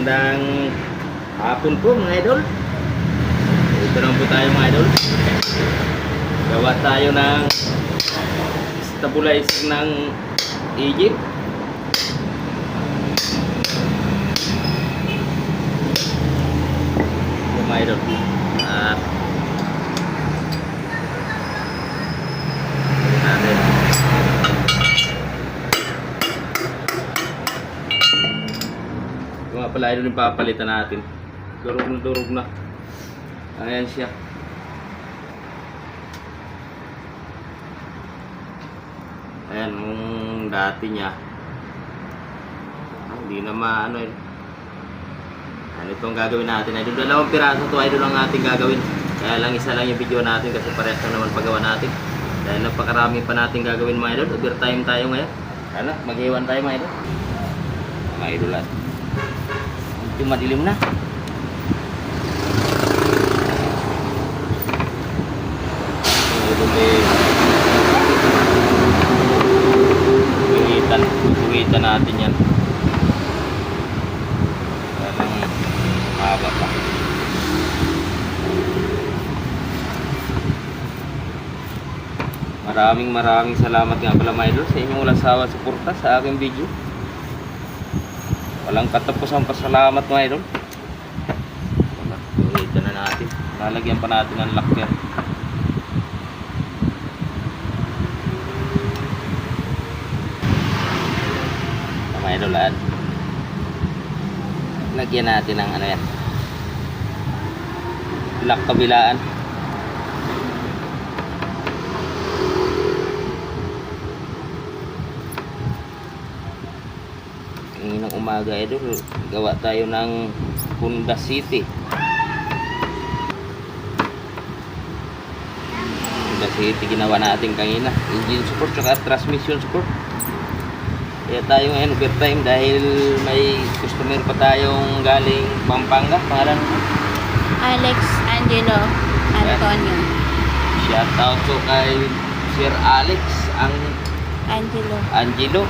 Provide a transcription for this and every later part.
Magandang hapon po mga idol. Ito lang po tayo mga idol. Gawa tayo ng stabilizer ng Egypt. Ito mga idol. At natin. Ito nga pala idol yung papalitan natin. Durog na durog na. Ayan siya. Ayan, yung dati niya. Hindi na maano eh. Ano itong gagawin natin? Idol, dalawang piraso to idol ang ating gagawin. Kaya lang isa lang yung video natin kasi parehas lang naman paggawa natin. Dahil napakarami pa natin gagawin mga idol. Overtime tayo ngayon. Ano, mag-iwan tayo mga idol. Mga idol at medyo madilim na. Tuwitan, tuwitan natin yan. Parang haba pa. Maraming maraming salamat nga pala mga idol sa inyong walang sawa suporta sa aking video. Walang katapusan pasalamat mga idol. Tuwitan na natin. Lalagyan pa natin ng locker. mga idol at lagyan natin ng ano yan lock kabilaan ng umaga idol gawa tayo ng Honda City Honda City ginawa natin kanina engine support tsaka transmission support kaya tayo ngayon overtime dahil may customer pa tayong galing Pampanga. Pangalan mo? Alex Angelo Antonio. Shout out to kay Sir Alex ang Angelo. Angelo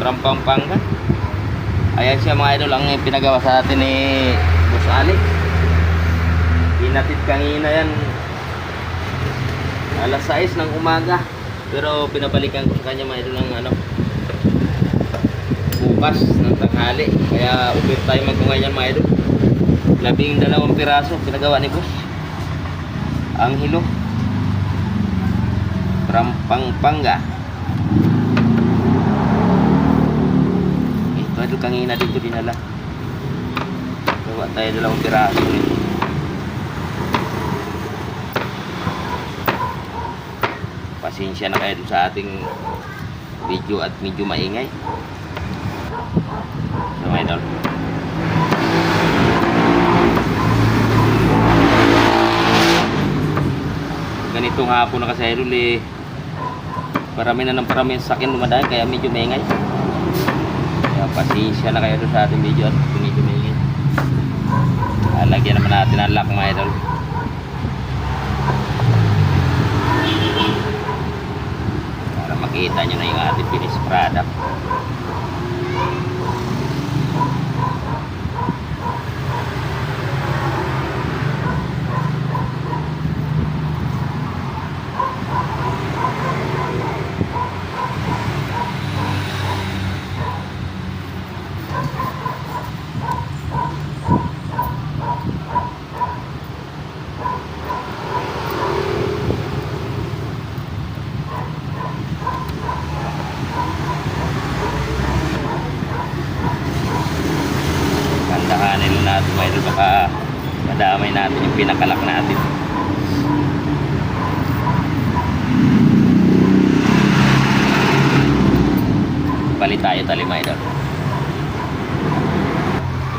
from Pampanga. Ayan siya mga idol ang pinagawa sa atin ni Boss Alex. Pinatid kanina yan alas 6 ng umaga. Pero pinabalikan ko sa kanya mga idol ng ano bukas ng tanghali. Kaya overtime ako ngayon mga idol. Labing dalawang piraso pinagawa ni boss. Ang hilo. From Pampanga. Ito kanina dito dinala. Gawa tayo dalawang piraso nito. Pasensya na kayo sa ating video at medyo maingay. So, mga idol. Ganitong hapon na kasi idol eh. Parami na ng parami sa akin dumadaan kaya medyo maingay. Kaya pasensya na kayo sa ating video at medyo maingay. Alagyan naman natin ang lock mga idol. Para makita nyo na yung ating finished product. Kandahanin lang natin mga idol baka madamay natin yung pinakalak natin. Palit tayo tali mga idol.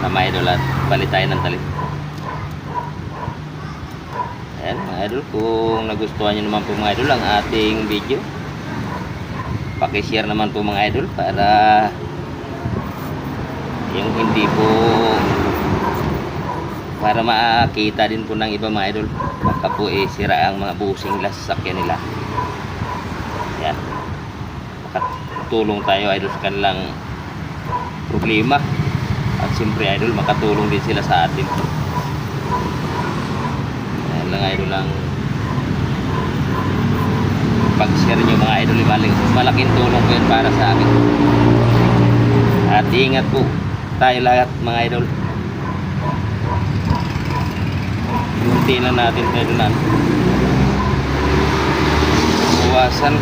Na mga idol at palit tayo ng tali. Ayan mga idol, kung nagustuhan nyo naman po mga idol ang ating video, pakishare naman po mga idol para yung hindi po para makita din po ng iba mga idol baka po eh sira ang mga busing glass sa sasakyan nila yan makatulong tayo idol sa kanilang problema At siyempre idol, makatulong din sila sa atin. Ayan lang idol lang pag-share nyo mga idol, malaking, malaking tulong po yun para sa akin. At ingat po tayo lahat mga idol. Munti na natin na buwasan.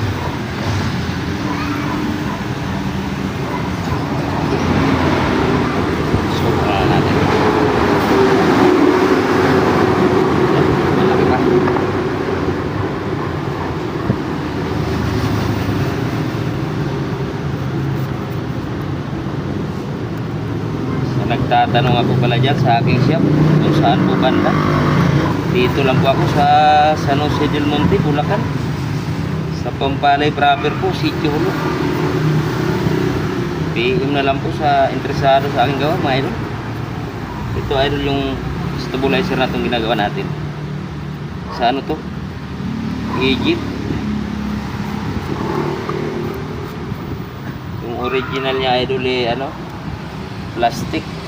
Sobra na natin. Malaki pa. So, nagtatanong ako pala dyan sa aking shop kung saan po banda. Dito lang po ako sa San Jose del Monte, Bulacan. Sa Pampalay proper po, Sitio Hulo. PM na lang po sa interesado sa aking gawa, mga idol. Ito idol yung stabilizer na itong ginagawa natin. Sa ano to? Egypt. Yung original niya idol eh, ano? Plastic.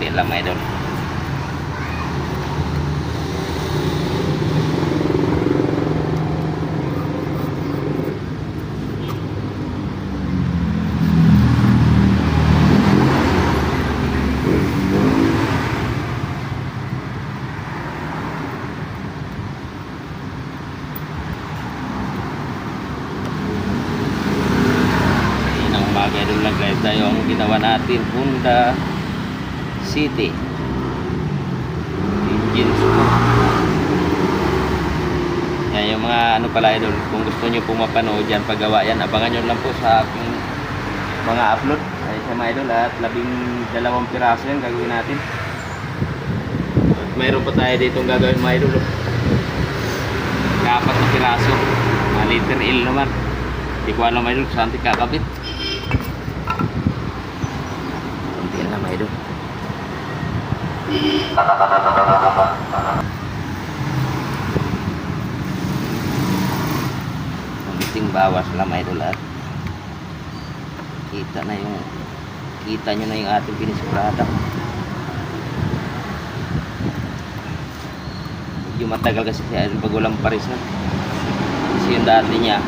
Konti-konti lang mga idol. Umaga doon nag-live tayo ang ginawa natin Honda City. Engine support yan yung mga ano pala idol kung gusto nyo po mapanood yan paggawa yan abangan nyo lang po sa aking mga upload. Ay sa mga idol at labing dalawang piraso yan gagawin natin. At mayroon pa tayo dito gagawin mga idol. Kapat na piraso. Mga liter L naman. Hindi ko alam idol saan kakabit konti lang mga idol konting bawas lang mga idol at kita na yung kita nyo na yung ating finished product medyo matagal kasi si idol pag walang paris na. Kasi yung dati niya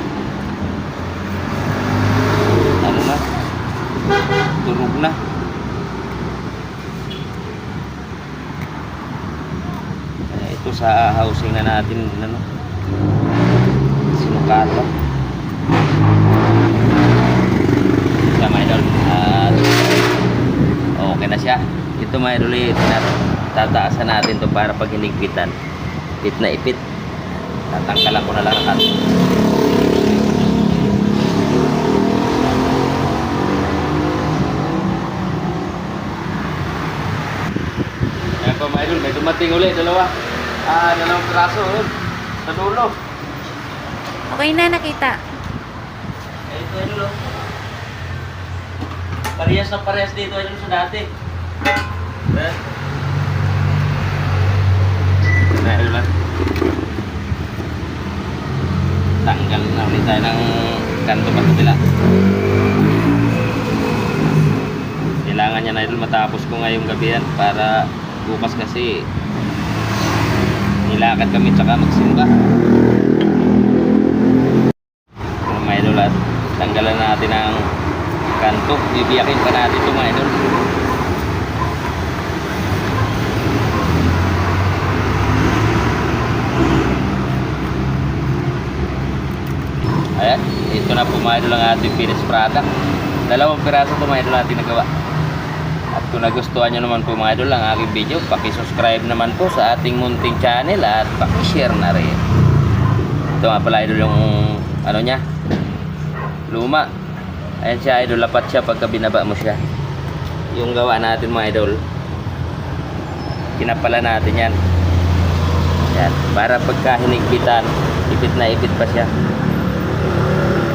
ano na durog na Kaya ito sa housing na natin ano? Sinukatan siya mga idol at okay na siya. Ito mga idol eh, tataasan natin to para pag hinigpitan ipit na ipit. Tatangkalan ko na lang ang Ayan idol, may dumating ulit, dalawa. Ah, dalawang piraso, oh. Sa dulo. Okay na, nakita. Eh, ito idol, oh. Parehas na parehas dito, idol, sa dati. Eh. Idol, ah. Tanggal na ulit tayo ng kanto pa sa tila. Kailangan niya na idol matapos ko ngayong gabi yan para bukas kasi nilakad kami tsaka magsimba. Ano mga idol at tanggalan natin ang kanto. Bibiyakin pa natin ito mga idol. Ayan, ito na po mga idol ang ating finished product. Dalawang piraso ito mga idol natin nagawa. At kung nagustuhan nyo naman po mga idol ang aking video, paki-subscribe naman po sa ating munting channel at paki-share na rin. Ito nga pala idol yung ano niya, luma. Ayan siya idol, lapat siya pagka binaba mo siya. Yung gawa natin mga idol, kinapala natin yan. Yan, para pagka hinigpitan, ipit na ipit pa siya.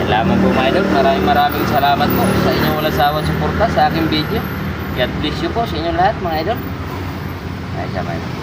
Lamang po mga idol, maraming maraming salamat po sa inyong walang sawang suporta sa aking video. God bless you po sa inyong lahat mga idol. Ay, siya mga idol.